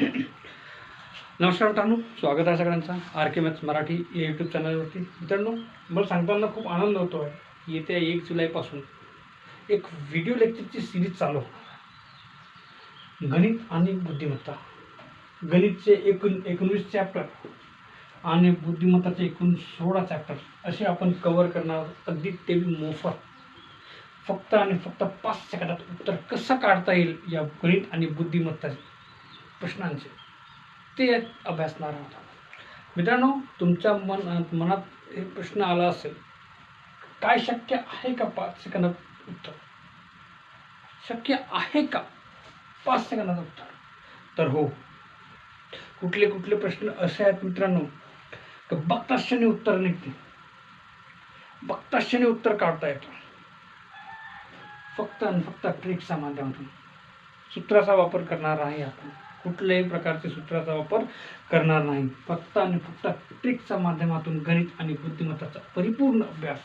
नमस्कार मित्रांनो स्वागत आहे सगळ्यांचा. आर के मॅथ्स मराठी या यूट्यूब चॅनलवरती मित्रांनो मला सांगताना खूप आनंद होतो आहे येत्या एक जुलैपासून एक व्हिडिओ लेक्चरची सिरीज चालू गणित आणि बुद्धिमत्ता. गणितचे एकूण एकोणवीस चॅप्टर आणि बुद्धिमत्ताचे एकूण सोळा चॅप्टर असे आपण कवर करणार अगदी ते मोफत. फक्त आणि फक्त पाच सेकंदात उत्तर कसं काढता येईल या गणित आणि बुद्धिमत्ताचे? प्रश्नांचे. ते अभ्यासणार आहोत मित्रांनो तुमच्या मन मनात एक प्रश्न आला असेल काय शक्य आहे का पाच सेकंदात उत्तर? शक्य आहे का पाच सेकंदात उत्तर? तर हो. कुठले कुठले प्रश्न असे आहेत मित्रांनो की बघताच क्षणी उत्तर निघते बघताच क्षणी उत्तर काढता येतं. फक्त आणि फक्त ट्रिकच्या माध्यमातून सूत्राचा वापर करणार आहे आपण. कुठल्याही प्रकारचे सूत्राचा वापर करणार नाही. फक्त आणि फक्त ट्रिकच्या माध्यमातून गणित आणि बुद्धिमत्ताचा परिपूर्ण अभ्यास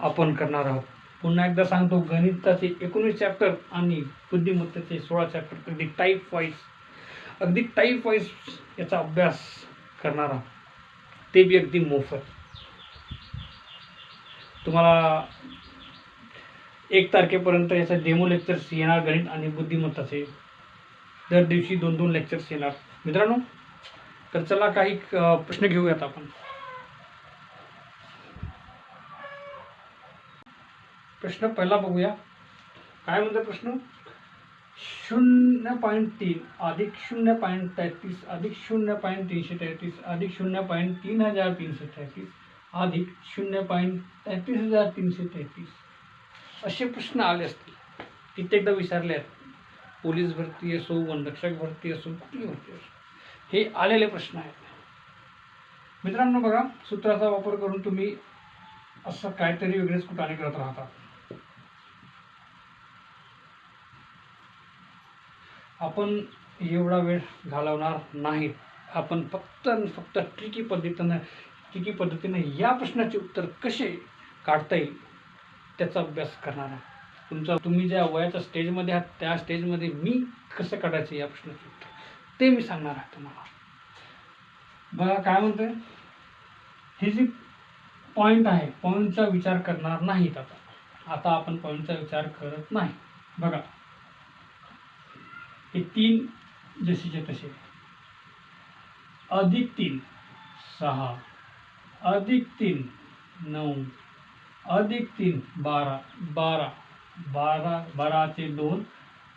आपण करणार आहोत. पुन्हा एकदा सांगतो गणिताचे एकोणीस चॅप्टर आणि बुद्धिमत्तेचे सोळा चॅप्टर अगदी टाईप वाईज अगदी टाईप वाईज याचा अभ्यास करणार आहोत. ते बी अगदी मोफत. तुम्हाला एक तारखेपर्यंत याचा डेमो लेक्चर्स येणार गणित आणि बुद्धिमत्ताचे. दर दिवशी दोन दोन लेक्चर्स येणार. मित्रांनो तर चला काही प्रश्न घेऊयात आपण. प्रश्न पहिला बघूया. काय म्हणतो प्रश्न? शून्य पॉईंट तीन अधिक शून्य पॉईंट तेहतीस अधिक शून्य पॉईंट तीनशे तेहतीस अधिक शून्य पॉईंट तीन हजार तीनशे तेहतीस अधिक शून्य पॉईंट तेहतीस हजार तीनशे तेहतीस. असे प्रश्न आले असतील. कित्येकदा विचारले आहेत पोलीस भरती असो वनरक्षक भरती असो कुठली भरती असो. हे आलेले प्रश्न आहेत. मित्रांनो बघा सूत्राचा वापर करून तुम्ही असं काहीतरी वेगळेच कुठाने करत राहता. आपण एवढा वेळ घालवणार नाही. आपण फक्त फक्त ट्रिकी पद्धतीनं ट्रिकी पद्धतीने या प्रश्नाचे उत्तर कसे काढता येईल त्याचा अभ्यास करणार आहे. तुमचा तुम्ही ज्या वयाच्या स्टेजमध्ये आहात त्या स्टेजमध्ये मी कसं काढायचं या प्रश्नाचं उत्तर? ते मी सांगणार आहे तुम्हाला. बघा काय म्हणतोय? हे जी पॉईंट आहे पॉईंटचा विचार करणार नाहीत आता. आता आपण पॉईंटचा विचार करत नाही. बघा. हे तीन जशीचे तसे अधिक तीन सहा. अधिक तीन नऊ. अधिक तीन बारा. बारा. बारा बाराचे दोन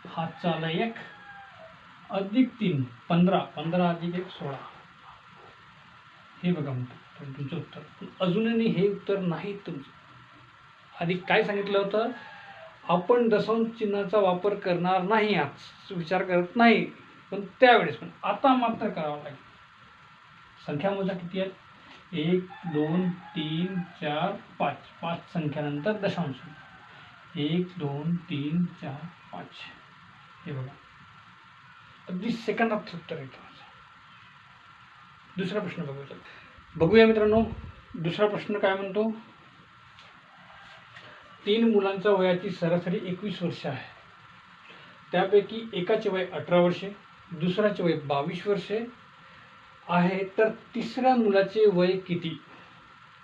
हातचाला एक अधिक तीन पंधरा पंधरा अधिक एक सोळा. हे बघा म्हणतो तुमचं उत्तर. पण अजूनही हे उत्तर नाही तुमचं. आधी काय सांगितलं होतं? आपण दशांश चिन्हाचा वापर करणार नाही आज. विचार करत नाही पण त्यावेळेस. पण आता मात्र करावं लागेल. संख्या मोजा किती आहेत एक दोन तीन चार पाच. पाच संख्यानंतर दशांश. एक दोन तीन चार पाच. हे बघा. अगदी सेकंदात उत्तर येतं दुसरा प्रश्न बघूया बघूया मित्रांनो दुसरा प्रश्न काय म्हणतो? तीन मुलांच्या वयाची सरासरी एकवीस वर्ष आहे. त्यापैकी एकाचे वय अठरा वर्षे दुसऱ्याचे वय बावीस वर्षे आहे. तर तिसऱ्या मुलाचे वय किती?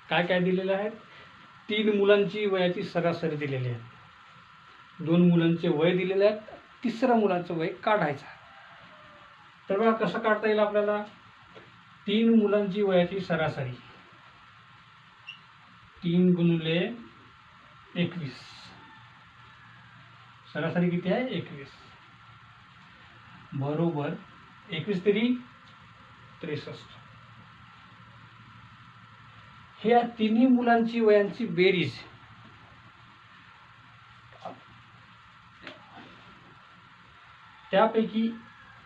काय काय दिलेलं आहे? तीन मुलांची वयाची सरासरी दिलेली आहे. दोन मुलांचे वय दिलेले आहेत तिसऱ्या मुलांचं वय काढायचं तर बघा कसं काढता येईल आपल्याला? तीन मुलांची वयाची सरासरी. तीन गुणिले एकवीस. सरासरी किती आहे? एकवीस. बरोबर एकवीस तरी त्रेसष्ट. ह्या तिन्ही मुलांची वयांची बेरीज त्यापैकी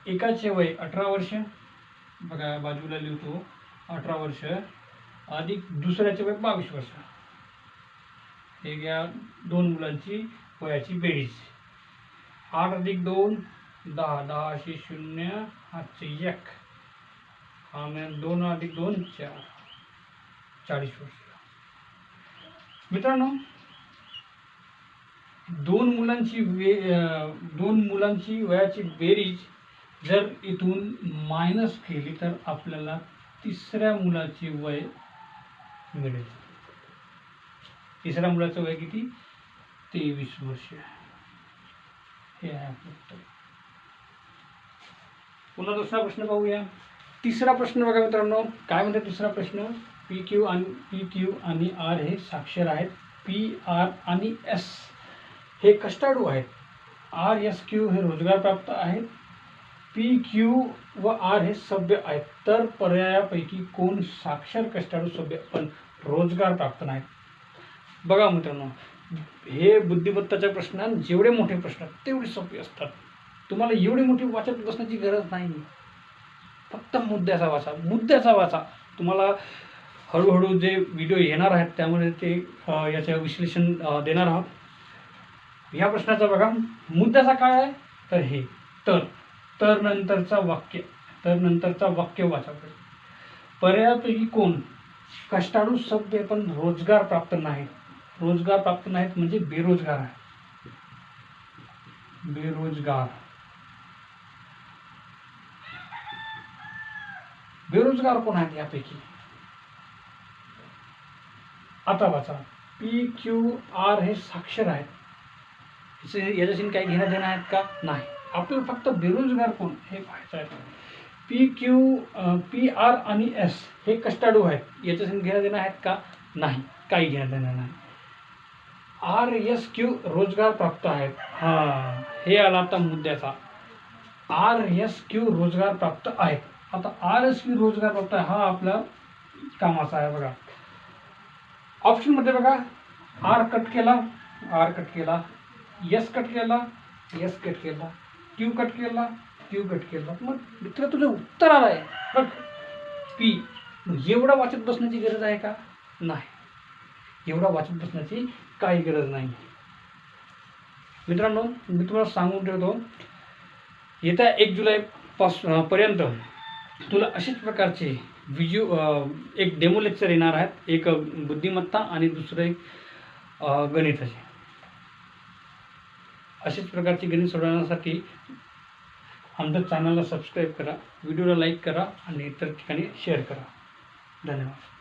एकाचे वय अठरा वर्ष बघा बाजूला लिहितो अठरा वर्ष अधिक दुसऱ्याचे वय बावीस वर्ष. हे घ्या दोन मुलांची वयाची बेरीज. आठ अधिक दोन दहा दहाशे शून्य आठशे एक. आणि दोन अधिक दोन चार. चाळीस वर्ष. मित्रांनो दोन मुलांची वे दोन मुलांची वयाची बेरीज जर इथून मायनस केली तर आपल्याला तिसऱ्या मुलाचे वय मिळेल. तिसऱ्या मुलाचं वय किती? तेवीस वर्ष. हे आहे उत्तर. पुन्हा दुसरा प्रश्न पाहूया. तिसरा प्रश्न बघा मित्रांनो. काय म्हणते तिसरा प्रश्न? पी क्यू आणि पी क्यू आणि आर हे साक्षर आहेत. पी आर आणि एस हे कष्टाळू आहेत. आर एस क्यू हे रोजगार प्राप्त आहेत. पी क्यू व आर हे सभ्य आहेत. तर पर्यायापैकी कोण साक्षर कष्टाळू सभ्य? पण रोजगार प्राप्त नाहीत. बघा मित्रांनो हे बुद्धिमत्ताच्या प्रश्नात जेवढे मोठे प्रश्न आहेत तेवढे सोपे असतात. तुम्हाला एवढी मोठी वाचत बसण्याची गरज नाही. फक्त मुद्द्याचा वाचा. मुद्द्याचा वाचा. तुम्हाला हळूहळू जे व्हिडिओ येणार आहेत त्यामध्ये ते याचं विश्लेषण देणार आहोत. या प्रश्नाचा बघा. मुद्द्याचा काय आहे? तर हे. तर तर नंतरचा वाक्य. तर नंतरचा वाक्य वाचा. पर्यापैकी पर्यायापैकी कोण? कष्टाळू सभ्य पण रोजगार प्राप्त नाही रोजगार प्राप्त नाहीत म्हणजे बेरोजगार आहे. बेरोजगार. बेरोजगार कोण आहेत यापैकी? आता वाचा. पी क्यू आर हे साक्षर आहेत. याच्याशी काही घेणं देणं आहेत का? नाही. आपल्याला फक्त बेरोजगार कोण? हे पाहायचं आहे. पी क्यू पी आर आणि एस हे कष्टाडू आहेत. याच्याशी घेणं देणं आहेत का? नाही. काही घेणं देणं नाही. आर एस क्यू रोजगार प्राप्त आहेत. हां. हे आला आता मुद्द्याचा. आर एस क्यू रोजगार प्राप्त आहेत. आता आर एस क्यू रोजगार प्राप्त आहे हा आपला कामाचा आहे बघा. ऑप्शनमध्ये बघा. आर कट केला. आर कट केला. एस कट केला एस कट केला क्यू कट केला क्यू कट केला. मग मित्र तुझं उत्तर आलं आहे. बघ पी एवढा वाचत बसण्याची गरज आहे का? नाही. एवढा वाचत बसण्याची काही गरज नाही. मित्रांनो मी तुम्हाला सांगून ठेवतो येत्या एक जुलै पास पर्यंत तुला अशाच प्रकारचे व्हिडिओ एक डेमो लेक्चर येणार आहेत. एक बुद्धिमत्ता आणि दुसरं एक गणिताचे. अशाच प्रकारची गणित सोडवण्यासाठी आमच्या चॅनलला सबस्क्राईब करा व्हिडिओला लाईक करा आणि इतर ठिकाणी शेअर करा. धन्यवाद.